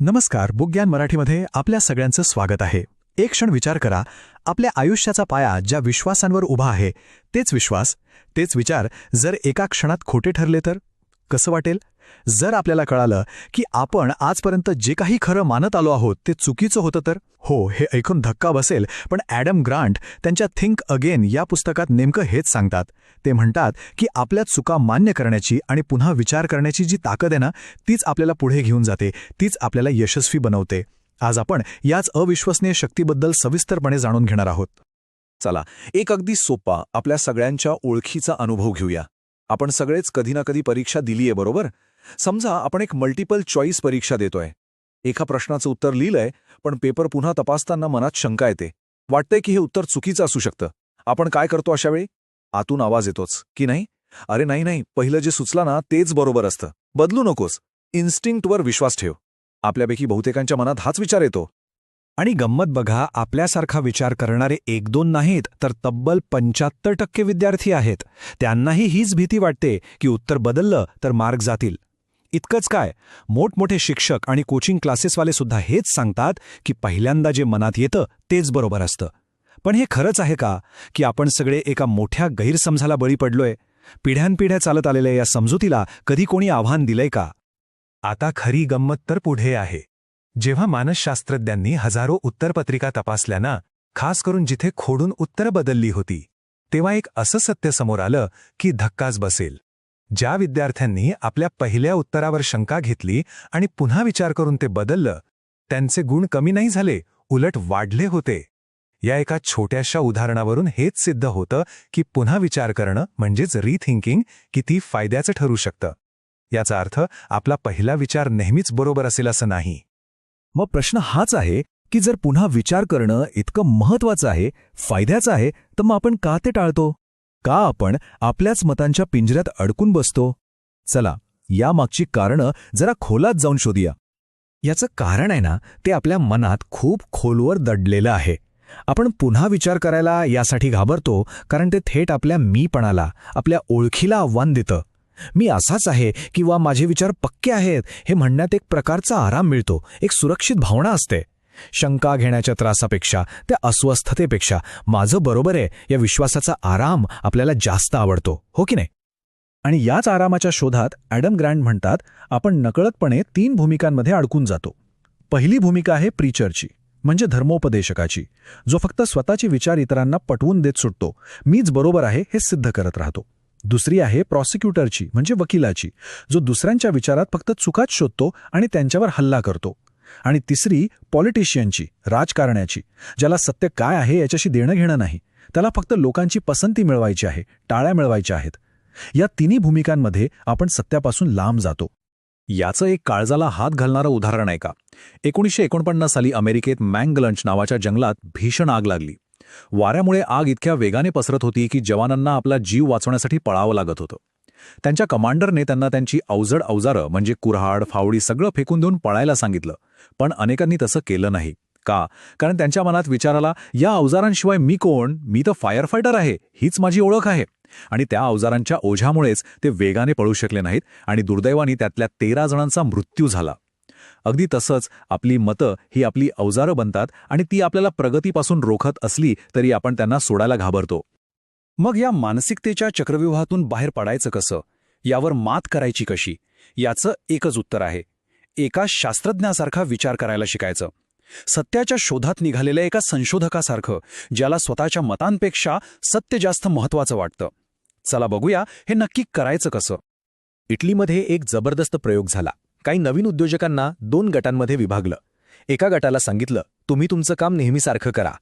नमस्कार बुकज्ञान मराठीमध्ये आपल्या सगळ्यांचं स्वागत आहे. एक क्षण विचार करा आपल्या आयुष्याचा पाया ज्या विश्वासांवर उभा आहे तेच विश्वास तेच विचार जर एका क्षणात खोटे ठरले तर? कसं वाटेल? जर आपल्याला कळालं की आपण आजपर्यंत जे काही खरं मानत आलो आहोत ते चुकीचं होतं तर? हो हे ऐकून धक्का बसेल पण ॲडम ग्रांट त्यांच्या थिंक अगेन या पुस्तकात नेमकं हेच सांगतात. ते म्हणतात की आपल्या चुका मान्य करण्याची आणि पुन्हा विचार करण्याची जी ताकद आहे ना तीच आपल्याला पुढे घेऊन जाते तीच आपल्याला यशस्वी बनवते. आज आपण याच अविश्वसनीय शक्तीबद्दल सविस्तरपणे जाणून घेणार आहोत. चला एक अगदी सोपा आपल्या सगळ्यांच्या ओळखीचा अनुभव घेऊया. आपण सगळेच कधी ना कधी परीक्षा दिलीये बरोबर? समजा आपण एक मल्टिपल चॉईस परीक्षा देतोय. एका प्रश्नाचं उत्तर लिहिलंय पण पेपर पुन्हा तपासताना मनात शंका येते. वाटतंय की हे उत्तर चुकीचं असू शकतं. आपण काय करतो अशावेळी आतून आवाज येतोच. की नाही? अरे नाही नाही. पहिलं जे सुचला ना तेच बरोबर असतं. बदलू नकोस. इन्स्टिंक्टवर विश्वास ठेव. आपल्यापैकी बहुतेकांच्या मनात हाच विचार येतो. आणि गंमत बघा आपल्यासारखा विचार करणारे एक दोन नाहीत तर तब्बल पंच्याहत्तर टक्के विद्यार्थी आहेत. त्यांनाही हीच भीती वाटते की उत्तर बदललं तर मार्क जातील. इतकंच काय मोठमोठे शिक्षक आणि कोचिंग क्लासेसवाले सुद्धा हेच सांगतात की पहिल्यांदा जे मनात येतं तेच बरोबर असतं. पण हे खरंच आहे का की आपण सगळे एका मोठ्या गैरसमजाला बळी पडलोय? पिढ्यानपिढ्या चालत आलेल्या या समजुतीला कधी कोणी आव्हान दिलंय का? आता खरी गंमत तर पुढे आहे. जेव्हा मानसशास्त्रज्ञांनी हजारो उत्तरपत्रिका तपासल्याना खास करून जिथे खोडून उत्तरं बदलली होती तेव्हा एक असं सत्य समोर आलं की धक्काच बसेल. ज्या विद्यार्थ्यांनी आपल्या पहिल्या उत्तरावर शंका घेतली आणि पुन्हा विचार करून ते बदललं त्यांचे गुण कमी नाही झाले उलट वाढले होते. या एका छोट्याशा उदाहरणावरून हेच सिद्ध होतं की पुन्हा विचार करणं म्हणजेच रिथिंकिंग किती फायद्याचं ठरू शकतं. याचा अर्थ आपला पहिला विचार नेहमीच बरोबर असेल असं नाही. मग प्रश्न हाच आहे की जर पुन्हा विचार करणं इतकं महत्वाचं आहे फायद्याचं आहे तर मग आपण का ते टाळतो? का आपण आपल्याच मतांच्या पिंजऱ्यात अडकून बसतो? चला यामागची कारणं जरा खोलात जाऊन शोधूया. याचं कारण आहे ना ते आपल्या मनात खूप खोलवर दडलेलं आहे. आपण पुन्हा विचार करायला यासाठी घाबरतो कारण ते थेट आपल्या मीपणाला आपल्या ओळखीला आव्हान देतं. मी असाच आहे किंवा माझे विचार पक्के आहेत हे म्हणण्यात एक प्रकारचा आराम मिळतो एक सुरक्षित भावना असते. शंका घेण्याच्या त्रासापेक्षा त्या अस्वस्थतेपेक्षा माझं बरोबर आहे या विश्वासाचा आराम आपल्याला जास्त आवडतो हो की नाही? आणि याच आरामाच्या शोधात ॲडम ग्रँड म्हणतात आपण नकळतपणे तीन भूमिकांमध्ये अडकून जातो. पहिली भूमिका आहे प्रीचरची म्हणजे धर्मोपदेशकाची जो फक्त स्वतःचे विचार इतरांना पटवून देत सुटतो. मीच बरोबर आहे हे सिद्ध करत राहतो. दुसरी आहे प्रॉसिक्युटरची म्हणजे वकिलाची जो दुसऱ्यांच्या विचारात फक्त चुकाच शोधतो आणि त्यांच्यावर हल्ला करतो. आणि तिसरी पॉलिटिशियनची राजकारण्याची ज्याला सत्य काय आहे याच्याशी देणं घेणं नाही. त्याला फक्त लोकांची पसंती मिळवायची आहे टाळ्या मिळवायच्या आहेत. या तिन्ही भूमिकांमध्ये आपण सत्यापासून लांब जातो. याचं एक काळजाला हात घालणारं उदाहरण आहे का? एकोणीसशे एकोणपन्नास साली अमेरिकेत मँगलंच नावाच्या जंगलात भीषण आग लागली. वाऱ्यामुळे आग इतक्या वेगाने पसरत होती की जवानांना आपला जीव वाचवण्यासाठी पळावं लागत होतं. त्यांच्या कमांडरने त्यांना त्यांची अवजड अवजारं म्हणजे कुऱ्हाड फावडी सगळं फेकून देऊन पळायला सांगितलं पण अनेकांनी तसं केलं नाही. का? कारण त्यांच्या मनात विचाराला या अवजारांशिवाय मी कोण? मी तर फायर फायटर आहे. हीच माझी ओळख आहे. आणि त्या अवजारांच्या ओझ्यामुळेच ते वेगाने पळू शकले नाहीत आणि दुर्दैवाने त्यातल्या तेरा जणांचा मृत्यू झाला. अगदी तसंच आपली मतं ही आपली अवजारं बनतात आणि ती आपल्याला प्रगतीपासून रोखत असली तरी आपण त्यांना सोडायला घाबरतो. मग या मानसिकतेच्या चक्रव्यूहातून बाहेर पडायचं कसं? यावर मात करायची कशी? याचं एकच उत्तर आहे. एका शास्त्रज्ञासारखा विचार करायला शिकायचं. सत्याच्या शोधात निघालेल्या एका संशोधकासारखं ज्याला स्वतःच्या मतांपेक्षा सत्य जास्त महत्वाचं वाटतं. चला बघूया हे नक्की करायचं कसं? इटलीमध्ये एक जबरदस्त प्रयोग झाला. काही नवीन उद्योजकांना दोन गटांमध्ये विभागलं. एका गटाला सांगितलं तुम्ही तुमचं काम नेहमीसारखं करा.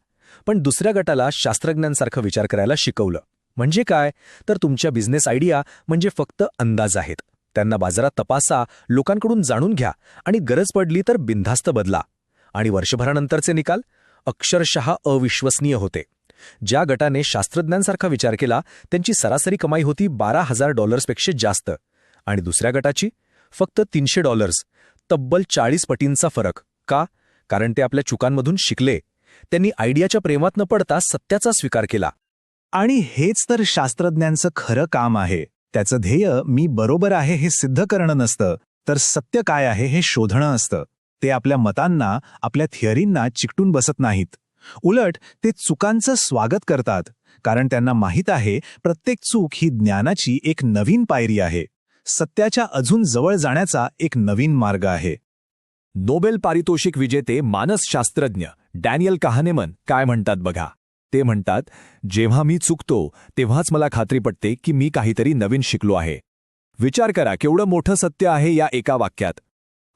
पण दुसऱ्या गटाला शास्त्रज्ञांसारखं विचार करायला शिकवलं. म्हणजे काय? तर तुमच्या बिझनेस आयडिया म्हणजे फक्त अंदाज आहेत. त्यांना बाजारात तपासा लोकांकडून जाणून घ्या आणि गरज पडली तर बिनधास्त बदला. आणि वर्षभरानंतरचे निकाल अक्षरशः अविश्वसनीय होते. ज्या गटाने शास्त्रज्ञांसारखा विचार केला त्यांची सरासरी कमाई होती बारा हजार डॉलर्सपेक्षा जास्त. आणि दुसऱ्या गटाची? फक्त तीनशे डॉलर्स तब्बल चाळीस पटींचा फरक. का? कारण ते आपल्या चुकांमधून शिकले. त्यांनी आयडियाच्या प्रेमात न पडता सत्याचा स्वीकार केला. आणि हेच तर शास्त्रज्ञांचं खरं काम आहे. त्याचं ध्येय मी बरोबर आहे हे सिद्ध करणं नसतं. तर सत्य काय आहे हे शोधणं असतं. ते आपल्या मतांना आपल्या थिअरींना चिकटून बसत नाहीत. उलट ते चुकांचं स्वागत करतात. कारण त्यांना माहीत आहे प्रत्येक चूक ही ज्ञानाची एक नवीन पायरी आहे. सत्याच्या अजून जवळ जाण्याचा एक नवीन मार्ग आहे. नोबेल पारितोषिक विजेते मानसशास्त्रज्ञ डॅनियल कहानेमन काय म्हणतात बघा? ते म्हणतात जेव्हा मी चुकतो तेव्हाच मला खात्री पटते की मी काहीतरी नवीन शिकलो आहे. विचार करा केवढं मोठं सत्य आहे या एका वाक्यात.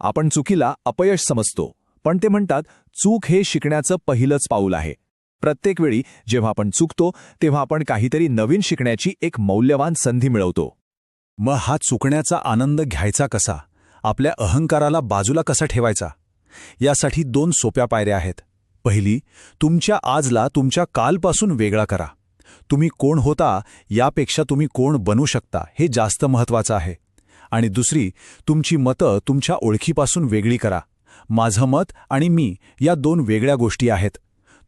आपण चुकीला अपयश समजतो पण ते म्हणतात चूक हे शिकण्याचं पहिलंच पाऊल आहे. प्रत्येक वेळी जेव्हा आपण चुकतो तेव्हा आपण काहीतरी नवीन शिकण्याची एक मौल्यवान संधी मिळवतो. मग हा चुकण्याचा आनंद घ्यायचा कसा? आपल्या अहंकाराला बाजूला कसा ठेवायचा? यासाठी दोन सोप्या पायऱ्या आहेत. पहिली तुमच्या आजला तुमच्या कालपासून वेगळा करा. तुम्ही कोण होता यापेक्षा तुम्ही कोण बनू शकता हे जास्त महत्वाचं आहे. आणि दुसरी तुमची मतं तुमच्या ओळखीपासून वेगळी करा. माझं मत आणि मी या दोन वेगळ्या गोष्टी आहेत.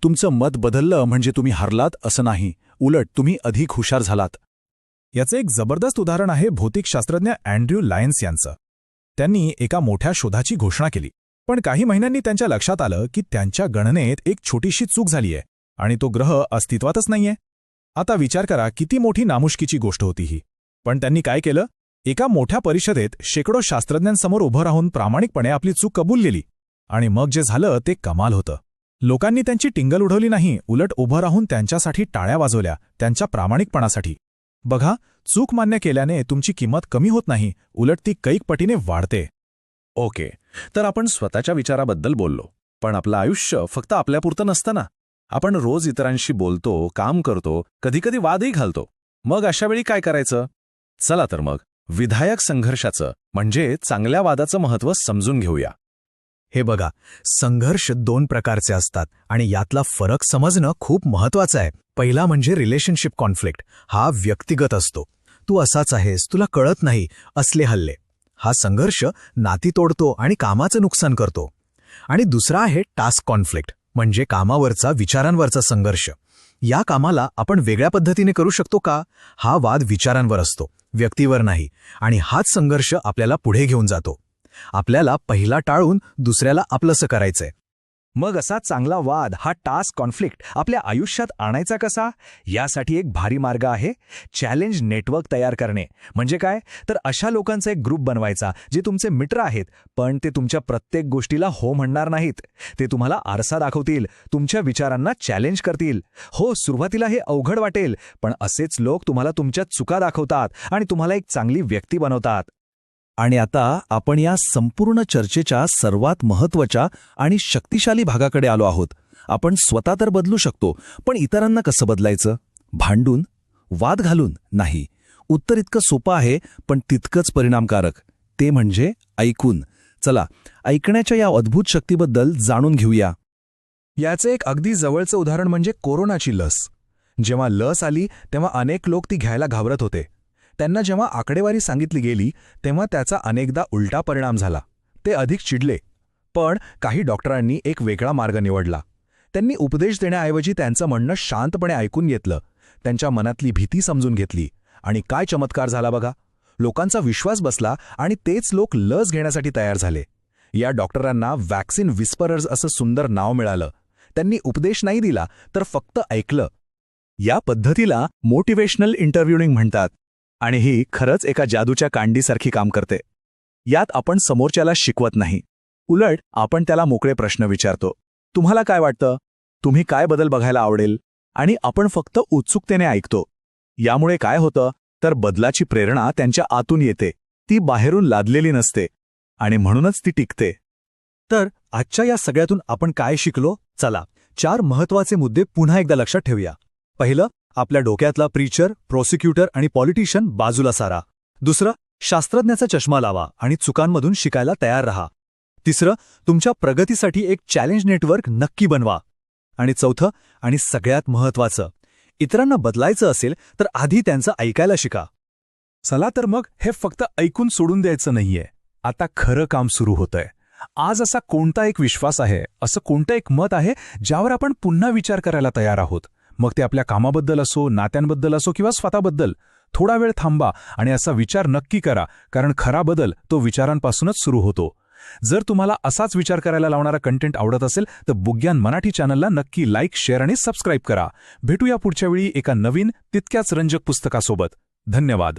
तुमचं मत बदललं म्हणजे तुम्ही हरलात असं नाही. उलट तुम्ही अधिक हुशार झालात. याचं एक जबरदस्त उदाहरण आहे भौतिकशास्त्रज्ञ अँड्र्यू लायन्स यांचं. त्यांनी एका मोठ्या शोधाची घोषणा केली. पण काही महिन्यांनी त्यांच्या लक्षात आलं की त्यांच्या गणनेत एक छोटीशी चूक झालीय आणि तो ग्रह अस्तित्वातच नाहीये. आता विचार करा किती मोठी नामुष्कीची गोष्ट होती ही. पण त्यांनी काय केलं? एका मोठ्या परिषदेत शेकडो शास्त्रज्ञांसमोर उभं राहून प्रामाणिकपणे आपली चूक कबूल केली. आणि मग जे झालं ते कमाल होतं. लोकांनी त्यांची टिंगल उडवली नाही उलट उभं राहून त्यांच्यासाठी टाळ्या वाजवल्या त्यांच्या प्रामाणिकपणासाठी. बघा चूक मान्य केल्याने तुमची किंमत कमी होत नाही उलट ती कैक पटीने वाढते. ओके तर आपण स्वतःच्या विचाराबद्दल बोललो पण आपलं आयुष्य फक्त आपल्यापुरतं नसतं ना? आपण रोज इतरांशी बोलतो काम करतो कधीकधी वादही घालतो. मग अशा वेळी काय करायचं? चला तर मग विधायक संघर्षाचं म्हणजे चांगल्या वादाचं महत्त्व समजून घेऊया. हे बघा संघर्ष दोन प्रकारचे असतात आणि यातला फरक समजणं खूप महत्वाचं आहे. पहिला म्हणजे रिलेशनशिप कॉन्फ्लिक्ट हा व्यक्तिगत असतो. तू असाच आहेस तुला कळत नाही असले हल्ले. हा संघर्ष नाती तोडतो आणि कामाचं नुकसान करतो. आणि दुसरा आहे टास्क कॉन्फ्लिक्ट म्हणजे कामावरचा विचारांवरचा संघर्ष. या कामाला आपण वेगळ्या पद्धतीने करू शकतो का? हा वाद विचारांवर असतो व्यक्तीवर नाही. आणि हाच संघर्ष आपल्याला पुढे घेऊन जातो. आपल्याला पहिला टाळून दुसऱ्याला आपलंसं करायचंय. मग असा चांगला वाद हा टास्क कॉन्फ्लिक्ट आपल्या आयुष्यात आणायचा कसा? यासाठी एक भारी मार्ग आहे चॅलेंज नेटवर्क तयार करणे. म्हणजे काय? तर अशा लोकांचा एक ग्रुप बनवायचा जे तुमचे मित्र आहेत पण ते तुमच्या प्रत्येक गोष्टीला हो म्हणणार नाहीत. ते तुम्हाला आरसा दाखवतील तुमच्या विचारांना चॅलेंज करतील. हो सुरुवातीला हे अवघड वाटेल पण असेच लोक तुम्हाला तुमच्या चुका दाखवतात आणि तुम्हाला एक चांगली व्यक्ती बनवतात. आणि आता आपण या संपूर्ण चर्चेच्या सर्वात महत्त्वाच्या आणि शक्तिशाली भागाकडे आलो आहोत. आपण स्वतः तर बदलू शकतो पण इतरांना कसं बदलायचं? भांडून? वाद घालून? नाही. उत्तर इतकं सोपं आहे पण तितकंच परिणामकारक. ते म्हणजे ऐकून. चला ऐकण्याच्या या अद्भुत शक्तीबद्दल जाणून घेऊया. याचं एक अगदी जवळचं उदाहरण म्हणजे कोरोनाची लस. जेव्हा लस आली तेव्हा अनेक लोक ती घ्यायला घाबरत होते. त्यांना जेव्हा आकडेवारी सांगितली गेली तेव्हा त्याचा अनेकदा उलटा परिणाम झाला. ते अधिक चिडले. पण काही डॉक्टरांनी एक वेगळा मार्ग निवडला. त्यांनी उपदेश देण्याऐवजी त्यांचं म्हणणं शांतपणे ऐकून घेतलं. त्यांच्या मनातली भीती समजून घेतली. आणि काय चमत्कार झाला बघा. लोकांचा विश्वास बसला आणि तेच लोक लस घेण्यासाठी तयार झाले. या डॉक्टरांना वॅक्सिन विस्परर्स असं सुंदर नाव मिळालं. त्यांनी उपदेश नाही दिला तर फक्त ऐकलं. या पद्धतीला मोटिवेशनल इंटरव्ह्युनिंग म्हणतात. आणि ही खरंच एका जादूच्या कांडीसारखी काम करते. यात आपण समोरच्याला शिकवत नाही. उलट आपण त्याला मोकळे प्रश्न विचारतो. तुम्हाला काय वाटतं? तुम्ही काय बदल बघायला आवडेल? आणि आपण फक्त उत्सुकतेने ऐकतो. यामुळे काय होतं? तर बदलाची प्रेरणा त्यांच्या आतून येते. ती बाहेरून लादलेली नसते. आणि म्हणूनच ती टिकते. तर आजच्या या सगळ्यातून आपण काय शिकलो? चला चार महत्त्वाचे मुद्दे पुन्हा एकदा लक्षात ठेवूया. पहिलं आपल्या डोक्यातला प्रीचर प्रोसिक्युटर आणि पॉलिटिशियन बाजूला सारा. दुसरं शास्त्रज्ञाचा चष्मा लावा आणि चुकांमधून शिकायला तयार रहा. तिसरं तुमच्या प्रगतीसाठी एक चॅलेंज नेटवर्क नक्की बनवा. आणि चौथं आणि सगळ्यात महत्वाचं इतरांना बदलायचं असेल तर आधी त्यांचं ऐकायला शिका. चला तर मग हे फक्त ऐकून सोडून द्यायचं नाहीये. आता खरं काम सुरू होतंय. आज असा कोणता एक विश्वास आहे असं कोणतं एक मत आहे ज्यावर आपण पुन्हा विचार करायला तयार आहोत? मग ते आपल्या कामाबद्दल असो नात्यांबद्दल असो किंवा स्वतःबद्दल थोडा वेळ थांबा आणि असा विचार नक्की करा कारण खरा बदल तो विचारांपासूनच सुरू होतो. जर तुम्हाला असाच विचार करायला लावणारा कंटेंट आवडत असेल तर बुग्यान मराठी चॅनलला नक्की लाईक शेअर आणि सबस्क्राईब करा. भेटूया पुढच्या वेळी एका नवीन तितक्याच रंजक पुस्तकासोबत. धन्यवाद.